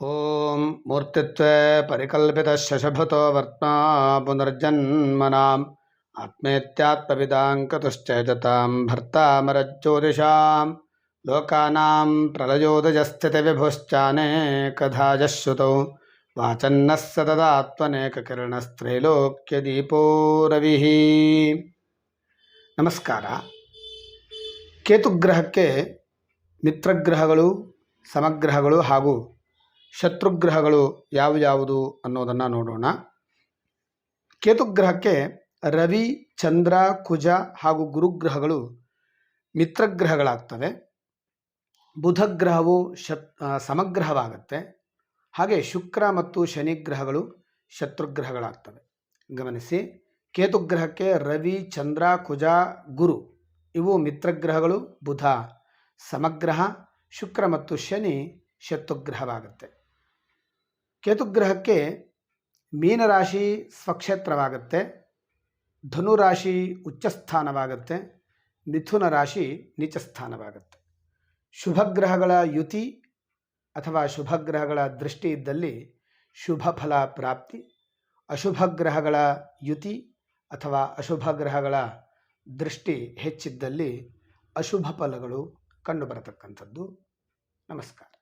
ॐ मूर्तित्वे परिकल्पितशशभृतो वर्त्मा पुनर्जन्मनाम् आत्मेत्यात्मविदाङ्कतुश्चेततां भर्तामरज्योतिषां लोकानां प्रलयोदयस्थितिविभुश्चानेकधाजः श्रुतौ वाचन्नः सतदात्मनेककिरणस्त्रैलोक्यदीपो ರವಿಃ ನಮಸ್ಕಾರ ಕೇತುಗ್ರಹಕ್ಕೆ ಮಿತ್ರಗ್ರಹಗಳು ಸಮಗ್ರಹಗಳು ಹಾಗೂ ಶತ್ರುಗ್ರಹಗಳು ಯಾವ್ಯಾವುದು ಅನ್ನೋದನ್ನು ನೋಡೋಣ. ಕೇತುಗ್ರಹಕ್ಕೆ ರವಿ, ಚಂದ್ರ, ಕುಜ ಹಾಗೂ ಗುರುಗ್ರಹಗಳು ಮಿತ್ರಗ್ರಹಗಳಾಗ್ತವೆ. ಬುಧಗ್ರಹವು ಶತ್ ಸಮಗ್ರಹವಾಗತ್ತೆ. ಹಾಗೆ ಶುಕ್ರ ಮತ್ತು ಶನಿ ಗ್ರಹಗಳು ಶತ್ರುಗ್ರಹಗಳಾಗ್ತವೆ. ಗಮನಿಸಿ, ಕೇತುಗ್ರಹಕ್ಕೆ ರವಿ, ಚಂದ್ರ, ಕುಜ, ಗುರು ಇವು ಮಿತ್ರಗ್ರಹಗಳು, ಬುಧ ಸಮಗ್ರಹ, ಶುಕ್ರ ಮತ್ತು ಶನಿ ಶತ್ರುಗ್ರಹವಾಗುತ್ತೆ. ಕೇತುಗ್ರಹಕ್ಕೆ ಮೀನರಾಶಿ ಸ್ವಕ್ಷೇತ್ರವಾಗುತ್ತೆ, ಧನುರಾಶಿ ಉಚ್ಚಸ್ಥಾನವಾಗುತ್ತೆ ಮಿಥುನ ರಾಶಿ ನೀಚಸ್ಥಾನವಾಗುತ್ತೆ. ಶುಭಗ್ರಹಗಳ ಯುತಿ ಅಥವಾ ಶುಭಗ್ರಹಗಳ ದೃಷ್ಟಿ ಇದ್ದಲ್ಲಿ ಶುಭ ಫಲ ಪ್ರಾಪ್ತಿ ಅಶುಭ ಗ್ರಹಗಳ ಯುತಿ ಅಥವಾ ಅಶುಭ ಗ್ರಹಗಳ ದೃಷ್ಟಿ ಹೆಚ್ಚಿದ್ದಲ್ಲಿ ಅಶುಭ ಫಲಗಳು ಕಂಡುಬರತಕ್ಕಂಥದ್ದು. ನಮಸ್ಕಾರ.